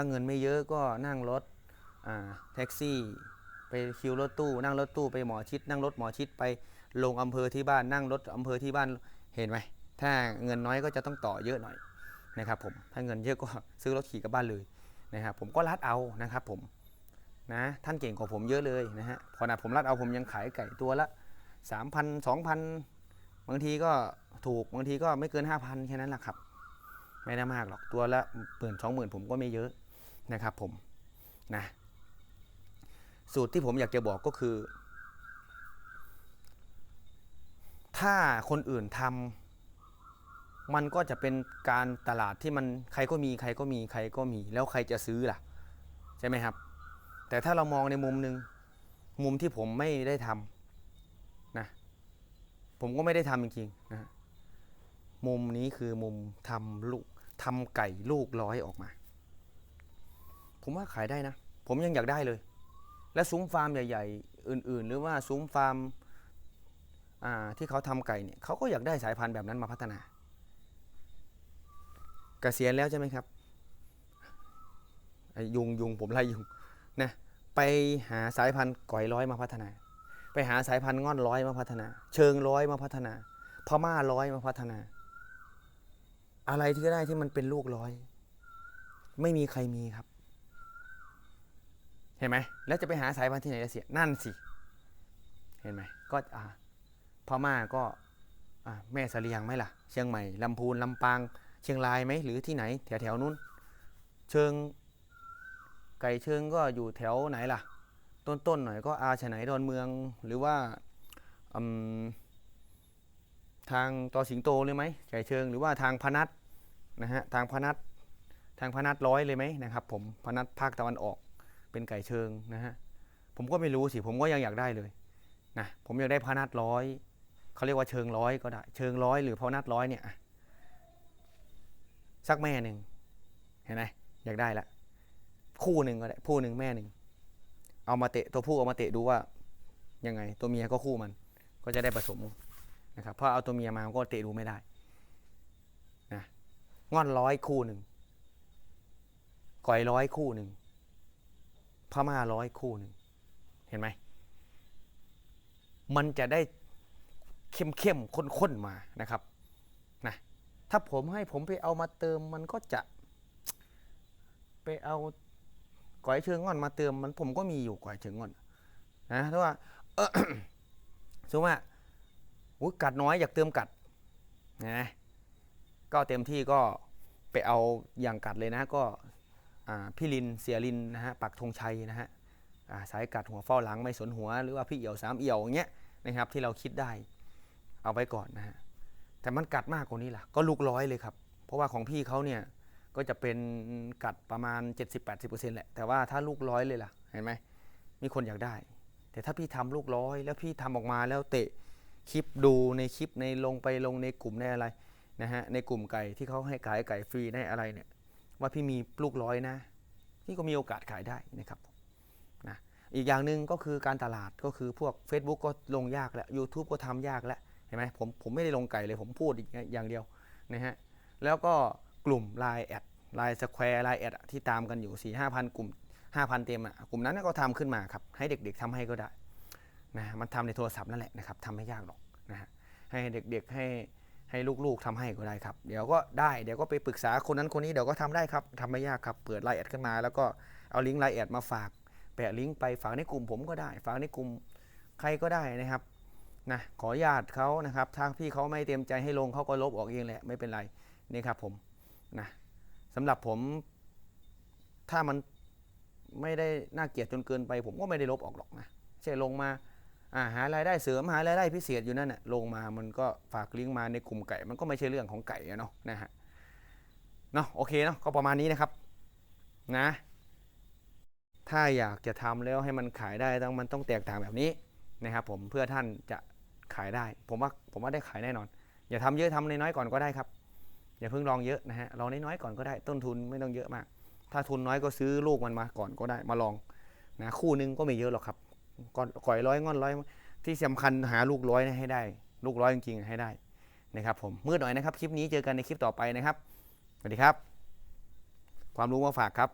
ถ้าเงินไม่เยอะก็นั่งรถแท็กซี่ ไปคิวรถตู้ นั่งรถตู้ไปหมอชิด นั่งรถหมอชิดไปลงอำเภอที่บ้านนั่งรถอำเภอที่บ้านเห็นไหมถ้าเงินน้อยก็จะต้องต่อเยอะหน่อยนะครับผมถ้าเงินเยอะก็ซื้อรถขี่กลับบ้านเลยนะครับผมก็รัดเอานะครับผมนะท่านเก่งกว่าผมเยอะเลยนะฮะพอนะผมรัดเอาผมยังขายไก่ตัวละ 3,000 2,000 บางทีก็ถูกบางทีก็ไม่เกิน 5,000 แค่นั้นแหละครับ ไม่ได้มากหรอกตัวละหมื่นสองหมื่นผมก็ไม่เยอะ นะครับผมนะสูตรที่ผมอยากจะบอกก็คือ ถ้าคนอื่นทำมันก็จะเป็นการตลาดที่มันใครก็มีใครก็มีใครก็มี แล้วใครจะซื้อล่ะ ใช่ไหมครับ แต่ถ้าเรามองในมุมหนึ่งมุมที่ผมไม่ได้ทำนะผมก็ไม่ได้ทำจริงๆนะฮะมุมนี้คือมุมทำลูกทำไก่ลูกร้อยออกมา ผมว่าขายได้นะ ผมยังอยากได้เลย และซุ้มฟาร์มใหญ่ ๆ อื่น ๆ หรือว่าซุ้มฟาร์มที่เขาทำไก่เนี่ยเขาก็อยากได้สายพันธุ์แบบนั้นมาพัฒนากเกษียณแล้วใช่ไหมครับยุงยุงผมไล่ยุงนะไปหาสายพันธุ์ก่อยร้อยมาพัฒนา ไปหาสายพันธุ์ง่อนร้อยมาพัฒนา เชิงร้อยมาพัฒนา พม่าร้อยมาพัฒนา อะไรที่ได้ที่มันเป็นลูกร้อย ไม่มีใครมีครับ เห็นไหมแล้วจะไปหาสายพันธุ์ที่ไหนจะเสียนั่นสิ เห็นไหมก็อ่าพม่าก็อ่าแม่เสลียงไหมล่ะ เชียงใหม่ลำพูนลำปาง เชียงรายไหมหรือที่ไหน แถวแถวๆนู้น เชิงไก่เชิงก็อยู่แถวไหนล่ะ ต้นๆหน่อยก็อาชะไหนดอนเมืองหรือว่าทางตอสิงโตเลยไหมไก่เชิงหรือว่าทางพนัสนะฮะทางพนัสทางพนัสร้อยเลยไหมนะครับ ผมพนัสภาคตะวันออก เป็นไก่เชิงนะฮะผมก็ไม่รู้สิผมก็ยังอยากได้เลยนะผมอยากได้พนัสร้อยเขาเรียกว่าเชิงร้อยก็ได้ เชิงร้อยหรือพนัสร้อยเนี่ยสักแม่หนึ่งเห็นไหมอยากได้ละคู่หนึ่งก็ได้คู่หนึ่งแม่หนึ่งเอามาเตะตัวผู้เอามาเตะดูว่ายังไง ตัวเมียก็คู่มัน ก็จะได้ผสมนะครับเพราะเอาตัวเมียมาก็เตะดูไม่ได้นะงอนร้อยคู่หนึ่งก่อยร้อยคู่หนึ่ง พม่าร้อยคู่หนึ่งเห็นไหม มันจะได้เข้มเข้มข้นข้นๆมานะครับนะถ้าผมให้ผมไปเอามาเติมมันก็จะ ไปเอาก๋อยเชิงง่อนมาเติมมันผมก็มีอยู่ก๋อยเชิงง่อนนะถ้าว่าสมมติว่ากัดน้อยอยากเติมกัดนะก็เต็มที่ก็ไปเอาอย่างกัดเลยนะ ก็ พี่ลินเสียลินนะฮะปักธงชัยนะฮะสายกัดหัวเฝ้าหลังไม่สนหัว หรือว่าพี่เอี่ยวสามเอี่ยวอย่างเงี้ยนะครับที่เราคิดได้เอาไว้ก่อนนะฮะแต่มันกัดมากกว่านี้ล่ะก็ลูกร้อยเลยครับ เพราะว่าของพี่เขาเนี่ยก็จะเป็นกัดประมาณ 70-80%แหละแต่ว่าถ้าลูกร้อยเลยล่ะเห็นไหมมีคนอยากได้ แต่ถ้าพี่ทำลูกร้อย แล้วพี่ทำออกมาแล้วเตะคลิปดูในคลิปในลงไปลงในกลุ่มในอะไรนะฮะในกลุ่มไก่ที่เขาให้ขายไก่ฟรีในอะไรเนี่ย ว่าพี่มีลูกร้อยนะพี่ก็มีโอกาสขายได้นะครับนะอีกอย่างหนึ่งก็คือการตลาดก็คือพวก Facebook ก็ลงยากแล้ว YouTube ก็ทำยากแล้วเห็นไหมผมผมไม่ได้ลงไก่เลยผมพูดอีกอย่างเดียวนะฮะแล้วก็กลุ่ม Line แอด Line Square Line แอดที่ตามกันอยู่4 5 0 0 0กลุ่ม 5,000 เต็มอะกลุ่มนั้นก็ทำขึ้นมาครับ ให้เด็กๆทำให้ก็ได้นะมันทำในโทรศัพท์นั่นแหละนะครับทำไม่ยากหรอกนะฮะให้เด็กๆให้ ให้ลูกๆทำให้ก็ได้ครับ เดี๋ยวก็ได้เดี๋ยวก็ไปปรึกษาคนนั้นคนนี้เดี๋ยวก็ทำได้ครับทำไม่ยากครับเปิดไลน์แอดขึ้นมา แล้วก็เอาลิงก์ไลน์แอดมาฝากแปะลิงก์ไปฝากในกลุ่มผมก็ได้ ฝากในกลุ่มใครก็ได้นะครับนะขออนุญาตเขานะครับถ้าพี่เขาไม่เต็มใจให้ลงเขาก็ลบออกเองแหละไม่เป็นไรนี่ครับผมนะสำหรับผมถ้ามันไม่ได้น่าเกลียดจนเกินไป ผมก็ไม่ได้ลบออกหรอกนะใช่ลงมา หารายได้เสริมหารายได้พิเศษอยู่นั่นแหละลงมามันก็ฝากลิงก์มาในกลุ่มไก่ มันก็ไม่ใช่เรื่องของไก่เนาะนะฮะเนาะโอเคเนาะก็ประมาณนี้นะครับนะ ถ้าอยากจะทำแล้วให้มันขายได้ต้องมันต้องแตกต่างแบบนี้นะครับผมเพื่อท่านจะขายได้ ผมว่าผมว่าได้ขายแน่นอน อย่าทำเยอะทำน้อยๆก่อนก็ได้ครับ อย่าเพิ่งลองเยอะนะฮะลองน้อยๆก่อนก็ได้ต้นทุนไม่ต้องเยอะมาก ถ้าทุนน้อยก็ซื้อลูกมันมาก่อนก็ได้มาลองนะคู่หนึงก็ไม่เยอะหรอกครับ ก่อนก่อยร้อยงอนร้อยที่สำคัญหาลูกร้อยให้ได้ ลูกร้อยจริงๆให้ได้นะครับผมมืดหน่อยนะครับ คลิปนี้เจอกันในคลิปต่อไปนะครับสวัสดีครับ ความรู้มาฝากครับ